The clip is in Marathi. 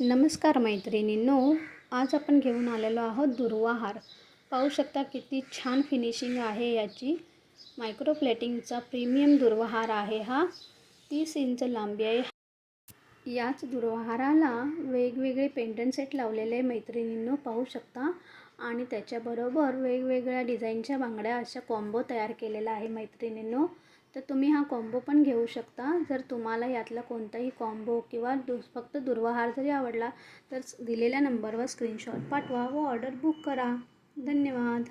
नमस्कार मैत्रिणींनो आज आपण घेऊन आलेलो आहोत दुर्वाहार. पाहू शकता किती छान फिनिशिंग आहे याची. मायक्रोप्लेटिंगचा प्रीमियम दुर्वाहार आहे हा. तीस इंच लांबी आहे. याच दुर्वाहाराला वेगवेगळे पेंडन सेट लावलेले मैत्रिणींनो पाहू शकता. आणि त्याच्याबरोबर वेगवेगळ्या डिझाईनच्या बांगड्या अशा कॉम्बो तयार केलेला आहे मैत्रिणींनो. तर तुम्ही हा कॉम्बो पण घेऊ शकता. जर तुम्हाला यातला कोणताही कॉम्बो किंवा दु फक्त दुर्वाहार जरी आवडला तर दिलेल्या नंबरवर स्क्रीनशॉट पाठवा व ऑर्डर बुक करा. धन्यवाद.